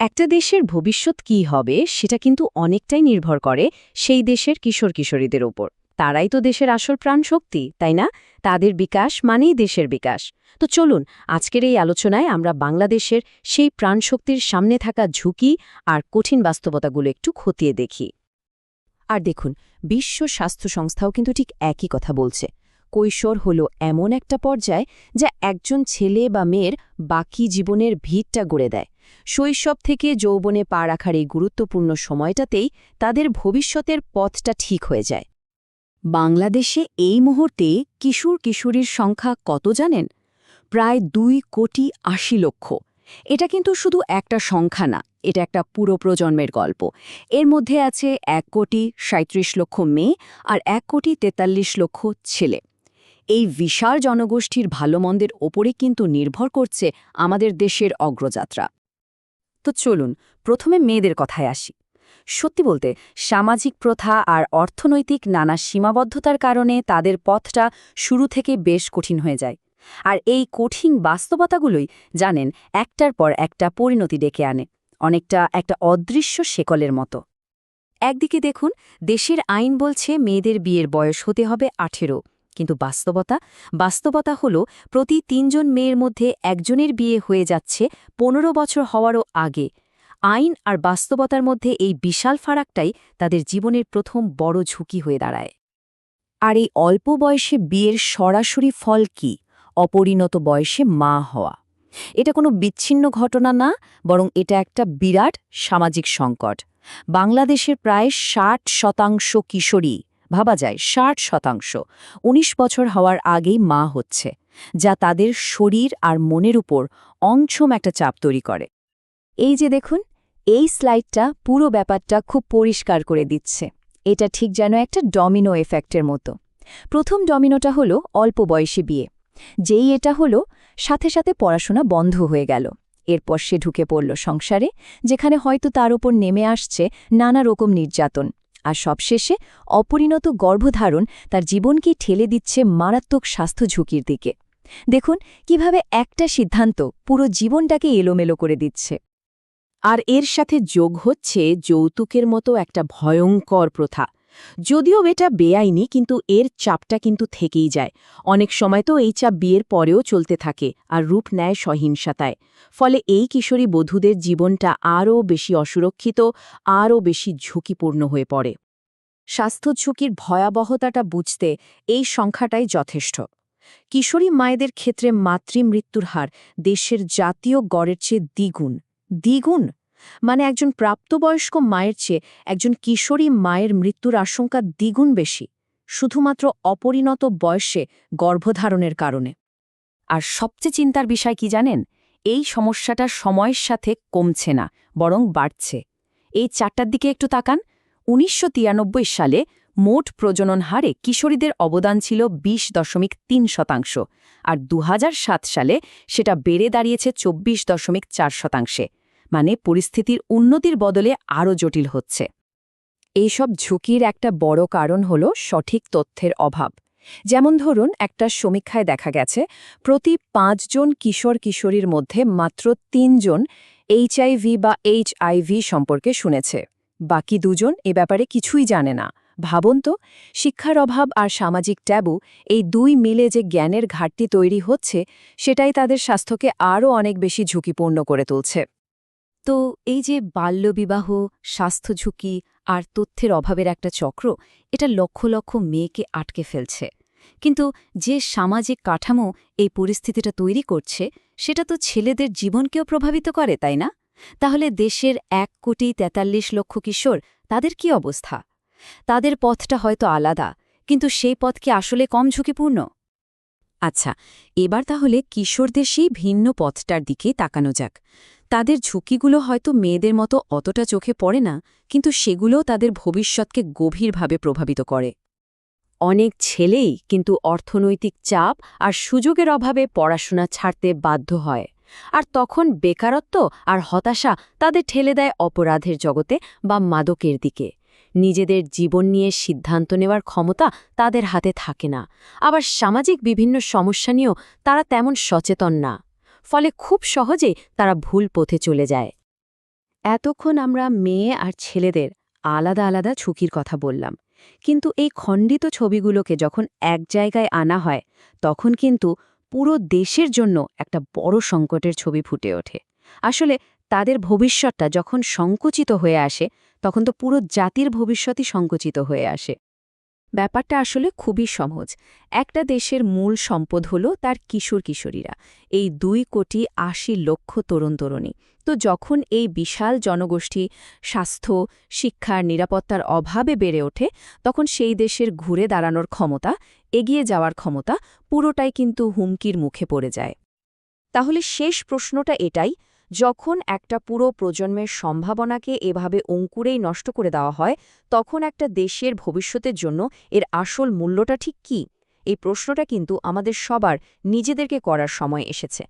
একটা দেশের ভবিষ্যৎ কি হবে সেটা কিন্তু অনেকটাই নির্ভর করে সেই দেশের কিশোর কিশোরীদের ওপর। তারাই তো দেশের আসল প্রাণ শক্তি তাই না? তাদের বিকাশ মানেই দেশের বিকাশ। তো চলুন, আজকের এই আলোচনায় আমরা বাংলাদেশের সেই প্রাণশক্তির সামনে থাকা ঝুঁকি আর কঠিন বাস্তবতাগুলো একটু খতিয়ে দেখি। আর দেখুন, বিশ্ব স্বাস্থ্য সংস্থাও কিন্তু ঠিক একই কথা বলছে। কৈশোর হল এমন একটা পর্যায় যা একজন ছেলে বা মেয়ের বাকি জীবনের ভিতটা গড়ে দেয়। শৈশব থেকে যৌবনে পা রাখার এই গুরুত্বপূর্ণ সময়টাতেই তাদের ভবিষ্যতের পথটা ঠিক হয়ে যায়। বাংলাদেশে এই মুহূর্তে কিশোর কিশোরীর সংখ্যা কত জানেন? প্রায় দুই কোটি আশি লক্ষ। এটা কিন্তু শুধু একটা সংখ্যা না, এটা একটা পুরো প্রজন্মের গল্প। এর মধ্যে আছে এক কোটি সাঁত্রিশ লক্ষ মেয়ে আর এক কোটি তেতাল্লিশ লক্ষ ছেলে। এই বিশাল জনগোষ্ঠীর ভালো মন্দের ওপরে কিন্তু নির্ভর করছে আমাদের দেশের অগ্রযাত্রা। তো চলুন, প্রথমে মেয়েদের কথায় আসি। সত্যি বলতে, সামাজিক প্রথা আর অর্থনৈতিক নানা সীমাবদ্ধতার কারণে তাদের পথটা শুরু থেকে বেশ কঠিন হয়ে যায়। আর এই কঠিন বাস্তবতাগুলোই, জানেন, একটার পর একটা পরিণতি ডেকে আনে, অনেকটা একটা অদৃশ্য শেকলের মতো। একদিকে দেখুন, দেশের আইন বলছে মেয়েদের বিয়ের বয়স হতে হবে আঠেরো। কিন্তু বাস্তবতা বাস্তবতা হল প্রতি তিনজন মেয়ের মধ্যে একজনের বিয়ে হয়ে যাচ্ছে পনেরো বছর হওয়ারও আগে। আইন আর বাস্তবতার মধ্যে এই বিশাল ফারাকটাই তাদের জীবনের প্রথম বড় ঝুঁকি হয়ে দাঁড়ায়। আর এই অল্প বয়সে বিয়ের সরাসরি ফল কি? অপরিণত বয়সে মা হওয়া। এটা কোনো বিচ্ছিন্ন ঘটনা না, বরং এটা একটা বিরাট সামাজিক সংকট। বাংলাদেশের প্রায় ষাট শতাংশ কিশোরী ভাবা যায় ষাট শতাংশ। ১৯ বছর হওয়ার আগেই মা হচ্ছে, যা তাদের শরীর আর মনের উপর অংশম একটা চাপ তৈরি করে। এই যে দেখুন, এই স্লাইডটা পুরো ব্যাপারটা খুব পরিষ্কার করে দিচ্ছে। এটা ঠিক যেন একটা ডমিনো এফেক্টের মতো। প্রথম ডমিনোটা হলো অল্প বয়সী বিয়ে। যেই এটা হলো, সাথে সাথে পড়াশোনা বন্ধ হয়ে গেল। এরপর সে ঢুকে পড়ল সংসারে, যেখানে হয়তো তার ওপর নেমে আসছে নানা রকম নির্যাতন। আর সবশেষে অপরিণত গর্ভধারণ তার জীবনকে ঠেলে দিচ্ছে মারাত্মক স্বাস্থ্য ঝুঁকির দিকে। দেখুন, কীভাবে একটা সিদ্ধান্ত পুরো জীবনটাকে এলোমেলো করে দিচ্ছে। আর এর সাথে যোগ হচ্ছে যৌতুকের মতো একটা ভয়ঙ্কর প্রথা। যদিও এটা বেআইনি, কিন্তু এর চাপটা কিন্তু থেকেই যায়। অনেক সময় তো এই চাপ বিয়ের পরেও চলতে থাকে আর রূপ নেয় সহিংসতায়। ফলে এই কিশোরী বধূদের জীবনটা আরও বেশি অসুরক্ষিত, আরও বেশি ঝুঁকিপূর্ণ হয়ে পড়ে। স্বাস্থ্য ঝুঁকির ভয়াবহতাটা বুঝতে এই সংখ্যাটাই যথেষ্ট। কিশোরী মায়েদের ক্ষেত্রে মাতৃমৃত্যুর হার দেশের জাতীয় গড়ের চেয়ে দ্বিগুণ। দ্বিগুণ? মানে একজন প্রাপ্তবয়স্ক মায়ের চেয়ে একজন কিশোরী মায়ের মৃত্যুর আশঙ্কা দ্বিগুণ বেশি, শুধুমাত্র অপরিণত বয়সে গর্ভধারণের কারণে। আর সবচেয়ে চিন্তার বিষয় কি জানেন? এই সমস্যাটা সময়ের সাথে কমছে না, বরং বাড়ছে। এই চারটার দিকে একটু তাকান। উনিশশো সালে মোট প্রজনন হারে কিশোরীদের অবদান ছিল ২০ দশমিক তিন শতাংশ, আর দু হাজার সাত সালে সেটা বেড়ে দাঁড়িয়েছে চব্বিশ দশমিক চার শতাংশে। মানে পরিস্থিতির উন্নতির বদলে আরও জটিল হচ্ছে। এইসব ঝুঁকির একটা বড় কারণ হল সঠিক তথ্যের অভাব। যেমন ধরুন, একটা সমীক্ষায় দেখা গেছে, প্রতি পাঁচজন কিশোর কিশোরীর মধ্যে মাত্র তিনজন এইচআইভি বা এইচআইভি সম্পর্কে শুনেছে। বাকি দুজন এ ব্যাপারে কিছুই জানে না। ভাবুন তো, শিক্ষার অভাব আর সামাজিক ট্যাবু, এই দুই মিলে যে জ্ঞানের ঘাটতি তৈরি হচ্ছে, সেটাই তাদের স্বাস্থ্যকে আরও অনেক বেশি ঝুঁকিপূর্ণ করে তুলছে। তো এই যে বাল্যবিবাহ, স্বাস্থ্য ঝুঁকি আর তথ্যের অভাবের একটা চক্র, এটা লক্ষ লক্ষ মেয়েকে আটকে ফেলছে। কিন্তু যে সামাজিক কাঠামো এই পরিস্থিতিটা তৈরি করছে, সেটা তো ছেলেদের জীবনকেও প্রভাবিত করে, তাই না? তাহলে দেশের এক কোটি তেতাল্লিশ লক্ষ কিশোর, তাদের কি অবস্থা? তাদের পথটা হয়তো আলাদা, কিন্তু সেই পথ কি আসলে কম ঝুঁকিপূর্ণ? আচ্ছা এবার তাহলে কিশোরদের সেই ভিন্ন পথটার দিকে তাকানো যাক। তাদের ঝুঁকিগুলো হয়তো মেয়েদের মতো অতটা চোখে পড়ে না, কিন্তু সেগুলোও তাদের ভবিষ্যৎকে গভীরভাবে প্রভাবিত করে। অনেক ছেলেই কিন্তু অর্থনৈতিক চাপ আর সুযোগের অভাবে পড়াশোনা ছাড়তে বাধ্য হয়। আর তখন বেকারত্ব আর হতাশা তাদের ঠেলে দেয় অপরাধের জগতে বা মাদকের দিকে। নিজেদের জীবন নিয়ে সিদ্ধান্ত নেওয়ার ক্ষমতা তাদের হাতে থাকে না। আবার সামাজিক বিভিন্ন সমস্যা নিয়েও তারা তেমন সচেতন না। ফলে খুব সহজে তারা ভুল পথে চলে যায়। এতক্ষণ আমরা মেয়ে আর ছেলেদের আলাদা আলাদা ঝুঁকির কথা বললাম। কিন্তু এই খণ্ডিত ছবিগুলোকে যখন এক জায়গায় আনা হয়, তখন কিন্তু পুরো দেশের জন্য একটা বড় সংকটের ছবি ফুটে ওঠে। আসলে তাদের ভবিষ্যৎটা যখন সংকুচিত হয়ে আসে, তখন তো পুরো জাতির ভবিষ্যৎই সংকুচিত হয়ে আসে। ব্যাপারটা আসলে খুবই সহজ। একটা দেশের মূল সম্পদ হল তার কিশোর কিশোরীরা, এই দুই কোটি আশি লক্ষ তরুণ তরুণী। তো যখন এই বিশাল জনগোষ্ঠী স্বাস্থ্য, শিক্ষার নিরাপত্তার অভাবে বেড়ে ওঠে, তখন সেই দেশের ঘুরে দাঁড়ানোর ক্ষমতা, এগিয়ে যাওয়ার ক্ষমতা পুরোটাই কিন্তু হুমকির মুখে পড়ে যায়। তাহলে শেষ প্রশ্নটা এটাই যখন একটা পুরো প্রজন্মের সম্ভাবনাকে এভাবে অঙ্কুরেই নষ্ট করে দেওয়া হয়, তখন একটা দেশের ভবিষ্যতের জন্য এর আসল মূল্যটা ঠিক কী? এই প্রশ্নটা কিন্তু আমাদের সবার, নিজেদেরকে করার সময় এসেছে।